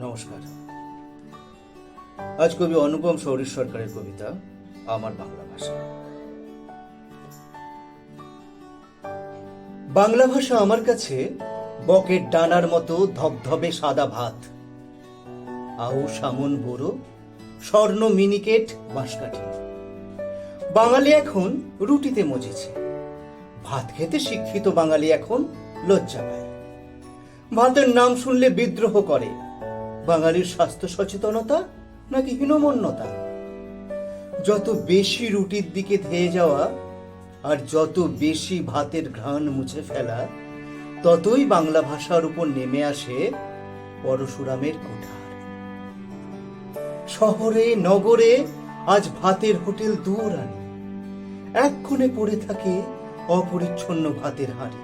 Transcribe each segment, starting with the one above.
নমস্কার। আজ কবি অনুপম সৌরীশ সরকারের কবিতা, আমার বাংলা ভাষা। বাংলা ভাষা আমার কাছে বকের ডানার মতো ধবধবে সাদা ভাত। আউ সামন বড়ো, স্বর্ণ মিনিকেট বাঁশকাঠি। বাঙালি এখন রুটিতে মজেছে। ভাত খেতে শিক্ষিত বাঙালি এখন লজ্জা পায়। ভাতের নাম শুনলে বিদ্রোহ করে। বাঙালির স্বাস্থ্য সচেতনতা নাকি হীনমন্যতা? যত বেশি রুটির দিকে ধেয়ে যাওয়া আর যত বেশি ভাতের ঘ্রাণ মুছে ফেলা, ততই বাংলা ভাষার উপর নেমে আসে পরশুরামের কোঠার। শহরে, নগরে আজ ভাতের হোটেল দূর আনি। এক কোণে পড়ে থাকে অপরিচ্ছন্ন ভাতের হাঁড়ি।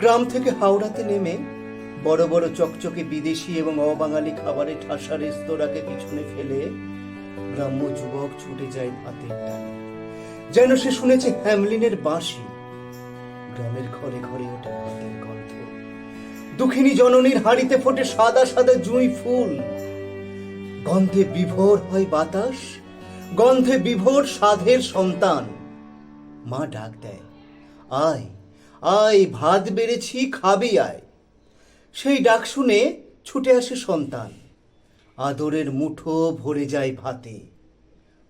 গ্রাম থেকে হাওড়াতে নেমে বড় বড় চকচকে বিদেশি এবং অবাঙালি খাবারে ঠাসা রেস্তোরাঁকে পিছনে ফেলে গ্রাম্য যুবক ছুটে যায় ভাতের টানে। যেন সে শুনেছে হ্যামলিনের বাঁশি। গ্রামের ঘরে ঘরে ওঠে ভাতের গন্ধ। দুঃখিনী জননীর হাড়িতে ফোটে সাদা সাদা জুঁই ফুল। গন্ধে বিভোর হয় বাতাস, গন্ধে বিভোর সাধের সন্তান। মা ডাক দেয়, আয় আয়, ভাত বেড়েছি, খাবি আয়। সেই ডাক শুনে ছুটে আসে সন্তান। আদরের মুঠো ভরে যায় ভাতে।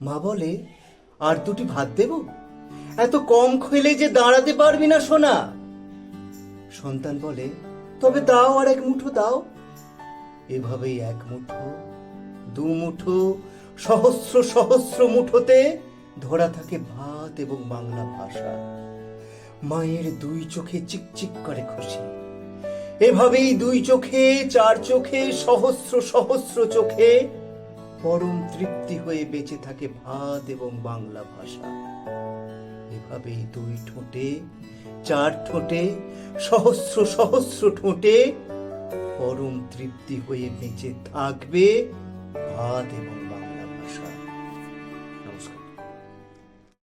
মা বলে, আর দুটি ভাত দেব? এত কম খেলে যে দাঁড়াতে পারবি না, সোনা। সন্তান বলে, তবে দাও আর এক মুঠো, দাও। এভাবেই এক মুঠো, দু মুঠো, সহস্র সহস্র মুঠোতে ধরা থাকে ভাত এবং বাংলা ভাষা। মায়ের দুই চোখে চিকচিক করে খুশি। এভাবেই দুই চোখে, চার চোখে, সহস্র সহস্র চোখে পরম তৃপ্তি হয়ে বেঁচে থাকে ভাত এবং বাংলা ভাষা। এভাবেই দুই ঠোঁটে, চার ঠোঁটে, সহস্র সহস্র ঠোঁটে পরম তৃপ্তি হয়ে বেঁচে থাকবে ভাত এবং বাংলা ভাষা।